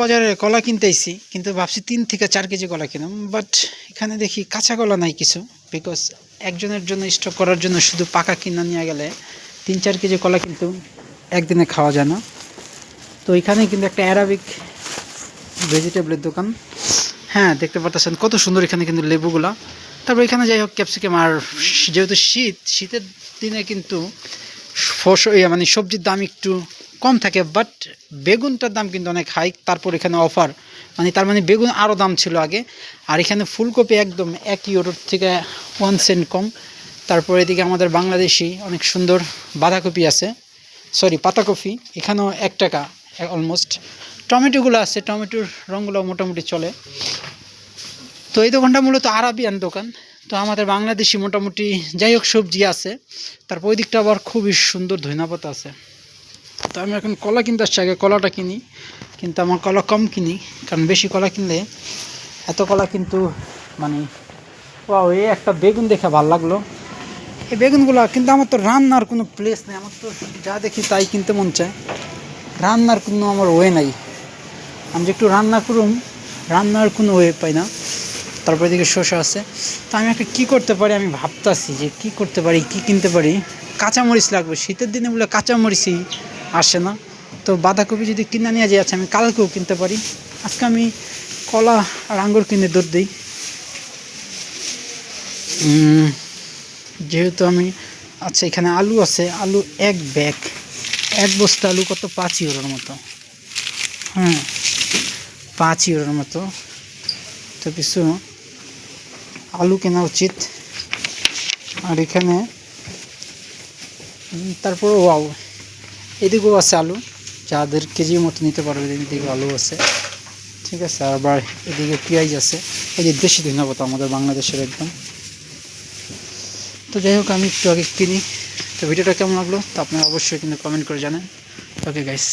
বাজারে কলা কিনতে আইছি কিন্তু ভাবছি তিন থেকে চার কেজি কলা কিনাম বাট এখানে দেখি কাঁচা কলা নাই কিছু বিকজ একজনের জন্য স্টক করার জন্য শুধু পাকা কিনা নিয়ে গেলে তিন চার কেজি কলা কিন্তু একদিনে খাওয়া যায় না। তো এখানে কিন্তু একটা অ্যারাবিক ভেজিটেবলের দোকান। হ্যাঁ দেখতে পাচ্ছেন কত সুন্দর এখানে কিন্তু লেবুগুলা। তারপর এখানে যাই হোক ক্যাপসিকাম আর যেহেতু শীত, শীতের দিনে কিন্তু ফসল মানে সবজির দাম একটু কম থাকে বাট বেগুনটার দাম কিন্তু অনেক হাই তারপর এখানে অফার মানে তার মানে বেগুন আরও দাম ছিল আগে, আর এখানে ফুলকপি একদম এক ইউরোর থেকে ওয়ান সেন্ট কম, তারপর এদিকে আমাদের বাংলাদেশি অনেক সুন্দর বাঁধাকপি আছে সরি পাতাকপি, এখানেও এক টাকা অলমোস্ট টমেটোগুলো আছে, টমেটোর রঙগুলো মোটামুটি চলে। তো এই দোকানটা মূলত আরাবিয়ান দোকান, তো আমাদের বাংলাদেশি মোটামুটি যাই হোক সবজি আছে, তারপর ওই দিকটা আবার খুবই সুন্দর ধইনাপাতা আছে। তো আমি এখন কলা কিনতে আসছি, আগে কলাটা কিনি। কিন্তু আমার কলা কম কিনি, কারণ বেশি কলা কিনলে এত কলা কিন্তু মানে ও এই একটা বেগুন দেখে ভালো লাগল। এই বেগুনগুলো কিন্তু আমার তো রান্নার কোনো প্লেস নেই, আমার তো যা দেখি তাই কিনতে মন চায়। রান্নার কোনো আমার ওয়ে নাই। আমি যে একটু রান্না করুম, রান্নার কোনো ওয়ে পাই না। তারপর এদিকে শসা আছে। তো আমি একটা কী করতে পারি, আমি ভাবতাছি যে কি করতে পারি, কি কিনতে পারি। কাঁচামরিচ লাগবে, শীতের দিনে বলে কাঁচামরিচই আসে না। তো বাঁধাকপি যদি কিনে নিয়ে যাই আচ্ছা আমি কালকেও কিনতে পারি। আজকে আমি কলা আর আঙ্গুর কিনে দৌড় দিই। যেহেতু আমি আচ্ছা এখানে আলু আছে, আলু এক ব্যাগ। এক বস্তা আলু কত? পাঁচ ইউরোর মতো। হ্যাঁ পাঁচ ইউরোর মতো। তো কিছু আলু কেনা উচিত। আর এখানে তারপর ওয়াও। এদিকেও আছে আলু। যাদের কেজি মতো নিতে পারবে এদিকে আলু আছে। ঠিক আছে, আবার এদিকে পেঁয়াজ আছে। এই যে দেশি ধন্যবাদ আমাদের বাংলাদেশের একদম। তো যাই হোক, আমি একটু আগে কিনি। তো ভিডিওটা কেমন লাগল তো আপনারা অবশ্যই কিন্তু কমেন্ট করে জানেন। Okay guys